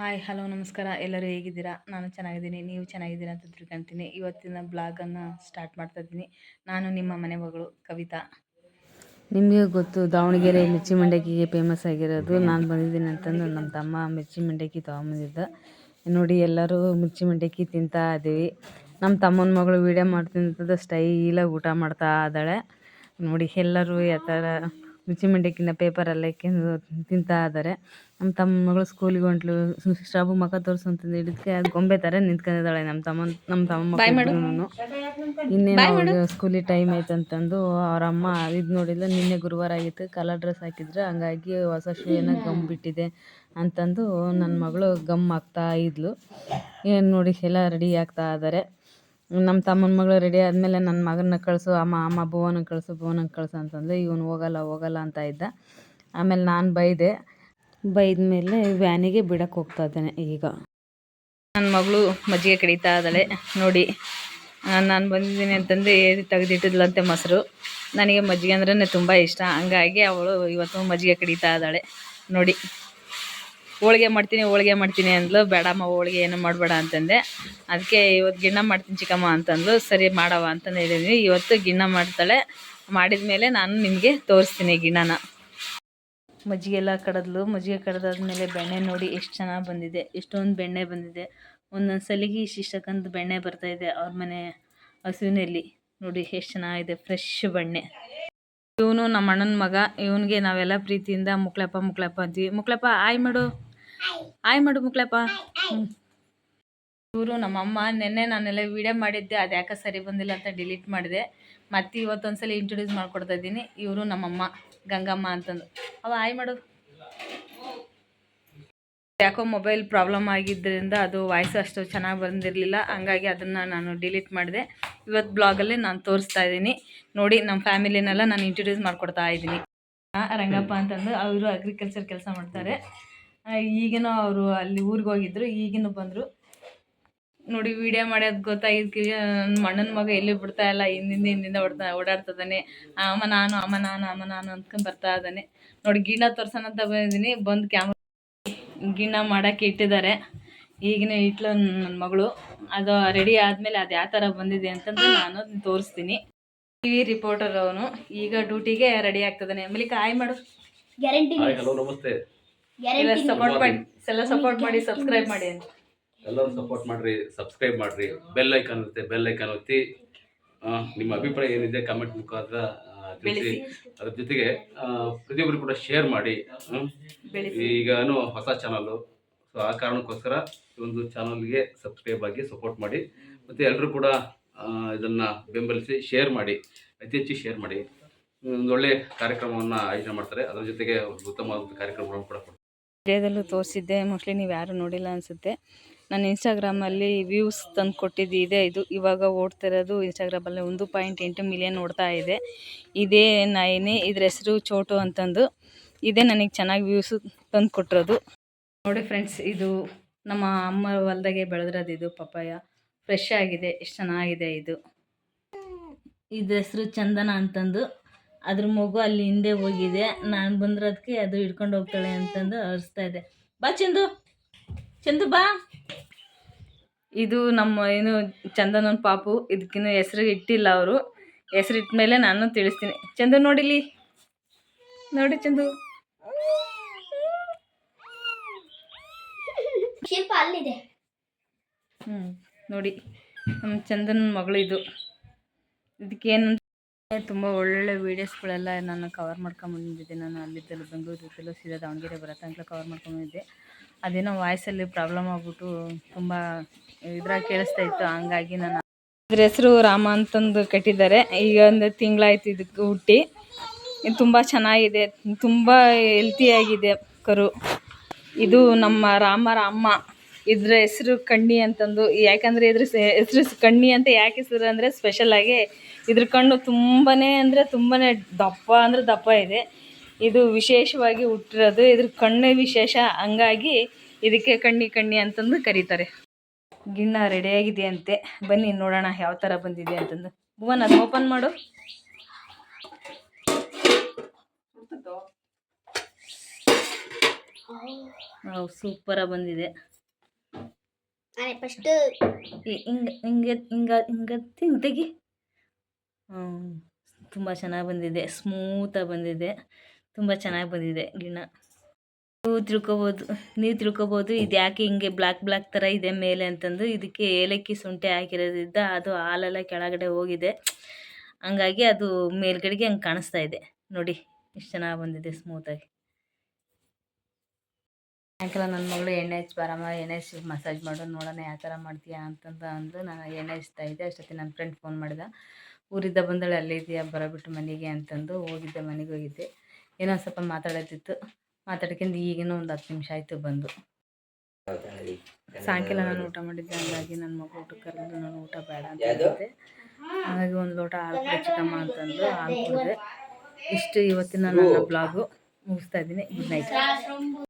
Hi, hello, ನಮಸ್ಕಾರ. ಎಲ್ಲರೂ ಹೇಗಿದ್ದೀರಾ? ನಾನು ಚೆನ್ನಾಗಿದ್ದೀನಿ. ನೀವು ಚೆನ್ನಾಗಿದ್ದೀರಾ ಅಂತ ತಿಳ್ಕೊತೀನಿ. ಇವತ್ತಿನ ಬ್ಲಾಗನ್ನು ಸ್ಟಾರ್ಟ್ ಮಾಡ್ತಾ ಇದ್ದೀನಿ. ನಾನು ನಿಮ್ಮ ಮನೆ ಮಗಳು ಕವಿತಾ. ನಿಮಗೆ ಗೊತ್ತು, ದಾವಣಗೆರೆ ಮಿರ್ಚಿ ಮಂಡಕ್ಕಿಗೆ ಫೇಮಸ್ ಆಗಿರೋದು. ನಾನು ಬಂದಿದ್ದೀನಿ ಅಂತಂದು ನಮ್ಮ ತಮ್ಮ ಮಿರ್ಚಿ ಮಂಡಕ್ಕಿ ತೊಗೊಂಬಂದಿದ್ದ. ನೋಡಿ, ಎಲ್ಲರೂ ಮಿರ್ಚಿ ಮಂಡಕ್ಕಿ ತಿಂತಾ ಇದ್ದೀವಿ. ನಮ್ಮ ತಮ್ಮನ ಮಗಳು ವೀಡಿಯೋ ಮಾಡ್ತಿಂತದ್ದು ಸ್ಟೈಲಾಗಿ ಊಟ ಮಾಡ್ತಾ ಇದ್ದಾಳೆ. ನೋಡಿ, ಎಲ್ಲರೂ ಯಾವ ಥರ ಮಿರ್ಚಿ ಮಂಡಕ್ಕಿನ ಪೇಪರಲ್ಲಿ ಹಾಕ್ಕೊಂಡು ತಿಂತಾ ಇದ್ದಾರೆ. ನಮ್ಮ ತಮ್ಮ ಮಗಳು ಸ್ಕೂಲಿಗೆ ಹೊಂಟ್ಲು ಶಾಬು ಮುಖ ತೋರಿಸು ಅಂತಂದು ಹಿಡಿದಕ್ಕೆ ಗೊಂಬೆ ಥರ ನಿಂತ್ಕೊಂಡಿದ್ದಾಳೆ ನಮ್ಮ ತಮ್ಮ ನಮ್ಮ ತಮ್ಮ ಮಕ್ಕಳು ಇನ್ನೇನು ಸ್ಕೂಲಿಗೆ ಟೈಮ್ ಆಯ್ತು ಅಂತಂದು ಅವ್ರ ಅಮ್ಮ ಇದು ನೋಡಿಲ್ಲ ನಿನ್ನೆ ಗುರುವಾರ ಆಗಿತ್ತು ಕಲರ್ ಡ್ರೆಸ್ ಹಾಕಿದ್ರು ಹಂಗಾಗಿ ಹೊಸ ಶೂ ಏನ ಗಮ್ ಬಿಟ್ಟಿದೆ ಅಂತಂದು ನನ್ನ ಮಗಳು ಗಮ್ ಹಾಕ್ತಾ ಇದ್ಲು. ಏನು ನೋಡಿ ಎಲ್ಲ ರೆಡಿ ಆಗ್ತಾ ಇದ್ದಾರೆ. ನಮ್ಮ ತಮ್ಮನ ಮಗಳು ರೆಡಿ ಆದಮೇಲೆ ನನ್ನ ಮಗನ್ನ ಕಳಿಸು ಅಮ್ಮ ಅಮ್ಮ ಭುವನ ಕಳಿಸು ಭುವನ ಕಳಿಸು ಅಂತಂದು ಇವನು ಹೋಗಲ್ಲ ಹೋಗಲ್ಲ ಅಂತ ಇದ್ದ. ಆಮೇಲೆ ನಾನು ಬೈದೆ. ಬೈದ ಮೇಲೆ ವ್ಯಾನಿಗೆ ಬಿಡಕ್ಕೆ ಹೋಗ್ತಾ ಇದ್ದೇನೆ ಈಗ. ನನ್ನ ಮಗಳು ಮಜ್ಜಿಗೆ ಕಡಿತಾ ಇದ್ದಾಳೆ ನೋಡಿ. ನಾನು ಬಂದಿದ್ದೀನಿ ಅಂತಂದು ಏರಿ ತೆಗೆದಿಟ್ಟಿದ್ಲಂತೆ ಮೊಸರು. ನನಗೆ ಮಜ್ಜಿಗೆ ಅಂದ್ರೆ ತುಂಬ ಇಷ್ಟ. ಹಂಗಾಗಿ ಅವಳು ಇವತ್ತು ಮಜ್ಜಿಗೆ ಕಡಿತಾ ಇದ್ದಾಳೆ ನೋಡಿ. ಹೋಳಿಗೆ ಮಾಡ್ತೀನಿ ಹೋಳಿಗೆ ಮಾಡ್ತೀನಿ ಅಂದ್ಲು. ಬೇಡಮ್ಮ, ಹೋಳಿಗೆ ಏನು ಮಾಡಬೇಡ ಅಂತಂದೆ. ಅದಕ್ಕೆ ಇವತ್ತು ಗಿಣ್ಣ ಮಾಡ್ತೀನಿ ಚಿಕ್ಕಮ್ಮ ಅಂತಂದ್ಲು. ಸರಿ ಮಾಡವ ಅಂತಂದು ಹೇಳಿದ್ವಿ. ಇವತ್ತು ಗಿಣ್ಣ ಮಾಡ್ತಾಳೆ. ಮಾಡಿದ ಮೇಲೆ ನಾನು ನಿಮಗೆ ತೋರಿಸ್ತೀನಿ ಗಿಣ್ಣನ. ಮಜ್ಜಿಗೆ ಎಲ್ಲ ಕಡದ್ಲು. ಮಜ್ಜಿಗೆ ಕಡ್ದಾದ್ಮೇಲೆ ಬೆಣ್ಣೆ ನೋಡಿ ಎಷ್ಟು ಚೆನ್ನಾಗಿ ಬಂದಿದೆ. ಎಷ್ಟೊಂದು ಬೆಣ್ಣೆ ಬಂದಿದೆ. ಒಂದೊಂದು ಸಲಿಗೆ ಇಷ್ಟಿಷ್ಟಕ್ಕಂತ ಬೆಣ್ಣೆ ಬರ್ತಾಯಿದೆ ಅವ್ರ ಮನೆ ಹಸುವಿನಲ್ಲಿ. ನೋಡಿ ಎಷ್ಟು ಚೆನ್ನಾಗಿದೆ. ಫ್ರೆಶ್ ಬೆಣ್ಣೆ. ಇವನು ನಮ್ಮ ಅಣ್ಣನ ಮಗ. ಇವನಿಗೆ ನಾವೆಲ್ಲ ಪ್ರೀತಿಯಿಂದ ಮುಕ್ಳಪ್ಪ ಮುಕ್ಳಪ್ಪ ಅಂತೀವಿ. ಮುಕ್ಳಪ್ಪ, ಆಯ್ ಮಾಡು. ಆಯ್ ಮಾಡು ಮುಕ್ಲಪ್ಪ ಇವರು ನಮ್ಮಮ್ಮ ನಿನ್ನೆ ನಾನೆಲ್ಲ ವಿಡಿಯೋ ಮಾಡಿದ್ದೆ ಅದು ಯಾಕೆ ಸರಿ ಬಂದಿಲ್ಲ ಅಂತ ಡಿಲೀಟ್ ಮಾಡಿದೆ. ಮತ್ತೆ ಇವತ್ತೊಂದ್ಸಲ ಇಂಟ್ರೊಡ್ಯೂಸ್ ಮಾಡ್ಕೊಡ್ತಾ ಇದ್ದೀನಿ. ಇವರು ನಮ್ಮಮ್ಮ ಗಂಗಮ್ಮ ಅಂತಂದು. ಅವ ಆಯ್ ಮಾಡು. ಯಾಕೋ ಮೊಬೈಲ್ ಪ್ರಾಬ್ಲಮ್ ಆಗಿದ್ದರಿಂದ ಅದು ವಾಯ್ಸ್ ಅಷ್ಟು ಚೆನ್ನಾಗಿ ಬಂದಿರಲಿಲ್ಲ. ಹಂಗಾಗಿ ಅದನ್ನು ನಾನು ಡಿಲೀಟ್ ಮಾಡಿದೆ. ಇವತ್ತು ಬ್ಲಾಗಲ್ಲಿ ನಾನು ತೋರಿಸ್ತಾ ಇದ್ದೀನಿ. ನೋಡಿ ನಮ್ಮ ಫ್ಯಾಮಿಲಿನೆಲ್ಲ ನಾನು ಇಂಟ್ರೊಡ್ಯೂಸ್ ಮಾಡ್ಕೊಡ್ತಾ ಇದ್ದೀನಿ. ರಂಗಪ್ಪ ಅಂತಂದು ಅವರು ಅಗ್ರಿಕಲ್ಚರ್ ಕೆಲಸ ಮಾಡ್ತಾರೆ. ಈಗಿನೂ ಅವರು ಅಲ್ಲಿ ಊರಿಗೆ ಹೋಗಿದ್ರು ಈಗಿನೂ ಬಂದರು. ನೋಡಿ ವಿಡಿಯೋ ಮಾಡೋದು ಗೊತ್ತಾಗಿದ್ದಕ್ಕೆ ನನ್ನ ಮಣ್ಣನ ಮಗ ಎಲ್ಲಿ ಬಿಡ್ತಾ ಇಲ್ಲ ಹಿಂದಿಂದ ಹಿಂದಿಂದ ಓಡ್ತಾ ಓಡಾಡ್ತದಾನೆ. ಅಮ್ಮ ನಾನು ಅಮ್ಮ ನಾನು ಅಮ್ಮ ನಾನು ಅಂದ್ಕೊಂಡು ಬರ್ತಾ ಇದ್ದಾನೆ ನೋಡಿ ಗಿಣ್ಣ ತೋರ್ಸೋಣ ಅಂತ ಬಂದಿದ್ದೀನಿ ಬಂದು ಕ್ಯಾಮ್ರಾ ಗಿಣ್ಣ ಮಾಡೋಕ್ಕೆ ಇಟ್ಟಿದ್ದಾರೆ. ಈಗಿನ ಇಟ್ಲು ನನ್ನ ಮಗಳು. ಅದು ರೆಡಿ ಆದಮೇಲೆ ಅದು ಯಾವ ಥರ ಬಂದಿದೆ ಅಂತಂದ್ರೆ ನಾನು ತೋರಿಸ್ತೀನಿ. ಟಿ ವಿ ರಿಪೋರ್ಟರ್ ಅವನು. ಈಗ ಡ್ಯೂಟಿಗೆ ರೆಡಿ ಆಗ್ತದಾನೆ. ಆಮೇಲೆ ಕಾಯಿ ಮಾಡು. ಗ್ಯಾರಂಟಿ ಹಾಯ್ ಹಲೋ ನಮಸ್ತೆ. ಎಲ್ಲ ಸಪೋರ್ಟ್ ಮಾಡಿ ಎಲ್ಲ ಸಪೋರ್ಟ್ ಮಾಡಿ ಸಬ್ಸ್ಕ್ರೈಬ್ ಮಾಡಿ ಅಂತ. ಎಲ್ಲರೂ ಸಪೋರ್ಟ್ ಮಾಡ್ರಿ ಸಬ್ಸ್ಕ್ರೈಬ್ ಮಾಡ್ರಿ. ಬೆಲ್ ಐಕಾನ್ ಇರುತ್ತೆ ಬೆಲ್ ಐಕಾನ್ ಒತ್ತಿ. ನಿಮ್ಮ ಅಭಿಪ್ರಾಯ ಏನಿದೆ ಕಮೆಂಟ್ ಮುಖಾಂತರ ತಿಳಿಸಿ. ಅದ್ರ ಜೊತೆಗೆ ಪ್ರತಿಯೊಬ್ಬರು ಕೂಡ ಶೇರ್ ಮಾಡಿ. ಈಗನು ಹೊಸ ಚಾನಲ್ಲು ಸೊ ಆ ಕಾರಣಕ್ಕೋಸ್ಕರ ಈ ಒಂದು ಚಾನಲ್ಗೆ ಸಬ್ಸ್ಕ್ರೈಬ್ ಆಗಿ ಸಪೋರ್ಟ್ ಮಾಡಿ. ಮತ್ತು ಎಲ್ಲರೂ ಕೂಡ ಇದನ್ನು ಬೆಂಬಲಿಸಿ ಶೇರ್ ಮಾಡಿ. ಅತಿ ಹೆಚ್ಚು ಶೇರ್ ಮಾಡಿ. ಒಂದು ಒಳ್ಳೆ ಕಾರ್ಯಕ್ರಮವನ್ನು ಆಯೋಜನೆ ಮಾಡ್ತಾರೆ. ಅದರ ಜೊತೆಗೆ ಒಂದು ಉತ್ತಮವಾದ ಕಾರ್ಯಕ್ರಮಗಳನ್ನು ಕೂಡ ವಿಡಿಯೋದಲ್ಲೂ ತೋರಿಸಿದ್ದೆ. ಮೋಸ್ಟ್ಲಿ ನೀವು ಯಾರೂ ನೋಡಿಲ್ಲ ಅನಿಸುತ್ತೆ. ನಾನು ಇನ್ಸ್ಟಾಗ್ರಾಮಲ್ಲಿ ವ್ಯೂಸ್ ತಂದು ಕೊಟ್ಟಿದ್ದು ಇದೆ ಇದು ಇವಾಗ ಓಡ್ತಿರೋದು ಇನ್ಸ್ಟಾಗ್ರಾಮಲ್ಲಿ ಒಂದು ಪಾಯಿಂಟ್ ಎಂಟು ಮಿಲಿಯನ್ ಓಡ್ತಾ ಇದೆ. ಇದೇ ನಾಯಿನಿ. ಇದ್ರ ಹೆಸರು ಚೋಟು ಅಂತಂದು. ಇದೇ ನನಗೆ ಚೆನ್ನಾಗಿ ವ್ಯೂಸು ತಂದು ಕೊಟ್ಟಿರೋದು ನೋಡಿ ಫ್ರೆಂಡ್ಸ್ ಇದು ನಮ್ಮ ಅಮ್ಮ ಹೊಲ್ದಾಗೆ ಬೆಳೆದಿರೋದು ಇದು ಪಪ್ಪಾಯ. ಫ್ರೆಶ್ ಆಗಿದೆ. ಎಷ್ಟು ಚೆನ್ನಾಗಿದೆ ಇದು. ಇದ್ರ ಹೆಸರು ಚಂದನ ಅಂತಂದು. ಅದ್ರ ಮಗು ಅಲ್ಲಿ ಹಿಂದೆ ಹೋಗಿದೆ. ನಾನು ಬಂದಿರೋದಕ್ಕೆ ಅದು ಹಿಡ್ಕೊಂಡು ಹೋಗ್ತಾಳೆ ಅಂತಂದು ಅರಿಸ್ತಾ ಇದೆ. ಬಾ ಚಂದು. ಚಂದು ಬಾ. ಇದು ನಮ್ಮ ಏನು ಚಂದನನ ಪಾಪು. ಇದಕ್ಕಿನ್ನೂ ಹೆಸರು ಇಟ್ಟಿಲ್ಲ ಅವರು. ಹೆಸರು ಇಟ್ಟ ಮೇಲೆ ನಾನು ತಿಳಿಸ್ತೀನಿ. ಚಂದು ನೋಡಿಲಿ? ನೋಡಿ ಚಂದು. ಶಿಲ್ಪ ಅಲ್ಲಿದೆ. ಹ್ಞೂ ನೋಡಿ. ನಮ್ಮ ಚಂದನ ಮಗಳು ಇದು ಇದಕ್ಕೇನಂತ ತುಂಬ ಒಳ್ಳೊಳ್ಳೆ ವೀಡಿಯೋಸ್ಗಳೆಲ್ಲ ನಾನು ಕವರ್ ಮಾಡ್ಕೊಂಬಂದಿದ್ದೆ ನಾನು ಅಲ್ಲಿದ್ದೆಲ್ಲ ಬೆಂಗಳೂರಿದ್ದೆಲ್ಲ ಸೀದಾ ದಾವಣಗೆರೆ ಬರೋ ತನಕ ಕವರ್ ಮಾಡ್ಕೊಂಬಂದಿದ್ದೆ ಅದೇನೋ ವಾಯ್ಸಲ್ಲಿ ಪ್ರಾಬ್ಲಮ್ ಆಗ್ಬಿಟ್ಟು ತುಂಬ ಇದ್ರಾಗ ಕೇಳಿಸ್ತಾ ಇತ್ತು. ಹಂಗಾಗಿ ನಾನು ಇದ್ರ ಹೆಸರು ರಾಮ ಅಂತಂದು ಕಟ್ಟಿದ್ದಾರೆ. ಈಗ ಒಂದು ತಿಂಗಳಾಯ್ತು ಇದಕ್ಕೆ ಹುಟ್ಟಿ. ತುಂಬ ಚೆನ್ನಾಗಿದೆ. ತುಂಬ ಹೆಲ್ತಿಯಾಗಿದೆ ಕರು. ಇದು ನಮ್ಮ ರಾಮರ ಅಮ್ಮ ಇದ್ರ ಹೆಸರು ಕಣ್ಣಿ ಅಂತಂದು ಯಾಕಂದರೆ ಇದ್ರ ಹೆಸರು ಕಣ್ಣಿ ಅಂತ ಯಾಕೆ ಹೆಸರು ಅಂದರೆ ಸ್ಪೆಷಲಾಗಿ ಇದ್ರ ಕಣ್ಣು ತುಂಬಾ ಅಂದರೆ ತುಂಬಾ ದಪ್ಪ ಅಂದರೆ ದಪ್ಪ ಇದೆ. ಇದು ವಿಶೇಷವಾಗಿ ಹುಟ್ಟಿರೋದು. ಇದ್ರ ಕಣ್ಣೇ ವಿಶೇಷ. ಹಂಗಾಗಿ ಇದಕ್ಕೆ ಕಣ್ಣಿ ಕಣ್ಣಿ ಅಂತಂದು ಕರೀತಾರೆ. ಗಿಣ್ಣ ರೆಡಿಯಾಗಿದೆ ಅಂತೆ ಬನ್ನಿ ನೋಡೋಣ ಯಾವ ಥರ ಬಂದಿದೆ ಅಂತಂದು. ಭುವನ್ ಅದು ಓಪನ್ ಮಾಡು. ಸೂಪರಾಗಿ ಬಂದಿದೆ. ನಾನೇ ಫಸ್ಟ್ ಹಿಂಗೆ ಹಿಂಗೆ ಹಿಂಗೆ ಹಿಂಗೆ ಹಿಂಗೆ ತೆಗಿ. ತುಂಬ ಚೆನ್ನಾಗಿ ಬಂದಿದೆ ಸ್ಮೂತಾಗಿ ಬಂದಿದೆ, ತುಂಬ ಚೆನ್ನಾಗಿ ಬಂದಿದೆ ಗಿಣ. ನೀವು ತಿಳ್ಕೊಬೋದು ನೀವು ತಿಳ್ಕೊಬೋದು, ಇದು ಯಾಕೆ ಹಿಂಗೆ ಬ್ಲ್ಯಾಕ್ ಬ್ಲ್ಯಾಕ್ ಥರ ಇದೆ ಮೇಲೆ ಅಂತಂದು, ಇದಕ್ಕೆ ಏಲಕ್ಕಿ ಶುಂಠಿ ಹಾಕಿರೋದ್ರಿಂದ ಅದು ಹಾಲೆಲ್ಲ ಕೆಳಗಡೆ ಹೋಗಿದೆ. ಹಂಗಾಗಿ ಅದು ಮೇಲ್ಗಡೆಗೆ ಹಂಗೆ ಕಾಣಿಸ್ತಾ ಇದೆ. ನೋಡಿ ಎಷ್ಟು ಚೆನ್ನಾಗಿ ಬಂದಿದೆ ಸ್ಮೂತಾಗಿ ಸಾಯಂಕಾಲ ನನ್ನ ಮಗಳು ಎಣ್ಣೆ ಹಚ್ಚಿ ಬಾರಮ್ಮ ಎಣ್ಣೆ ಹಚ್ಚಿ ಮಸಾಜ್ ಮಾಡು ನೋಡೋಣ ಯಾವ ಥರ ಮಾಡ್ತೀಯಾ ಅಂತಂದು ಅಂದು ನಾನು ಎಣ್ಣೆ ಹಚ್ತಾ ಇದ್ದೆ. ಅಷ್ಟೊತ್ತಿ ನನ್ನ ಫ್ರೆಂಡ್ ಫೋನ್ ಮಾಡಿದ. ಊರಿದ್ದ ಬಂದಳೆ ಅಲ್ಲೇ ಇದೆಯಾ ಬರೋಬಿಟ್ಟು ಮನೆಗೆ? ಅಂತಂದು ಹೋಗಿದ್ದೆ ಮನೆಗೆ ಹೋಗಿದ್ದೆ. ಏನೋ ಸ್ವಲ್ಪ ಮಾತಾಡೋದಿತ್ತು ಮಾತಾಡ್ಕೊಂಡು ಈಗೇನೋ ಒಂದು ಹತ್ತು ನಿಮಿಷ ಆಯಿತು ಬಂದು. ಸಾಯಂಕಾಲ ನಾನು ಊಟ ಮಾಡಿದ್ದೆ ಹಂಗಾಗಿ ನನ್ನ ಮಗು ಊಟ ಕರೆದು ನಾನು ಊಟ ಬೇಡ ಅಂತ ಹೇಳಿದ್ದೆ. ಹಾಗಾಗಿ ಒಂದು ಲೋಟ ಹಾಲು ಚಿಕ್ಕಮ್ಮ ಅಂತಂದು ಹಾಲು ಕುಡಿದೆ. ಇಷ್ಟು ಇವತ್ತಿನ ನನ್ನ ಬ್ಲಾಗು ಮುಗಿಸ್ತಾ ಇದ್ದೀನಿ. Good night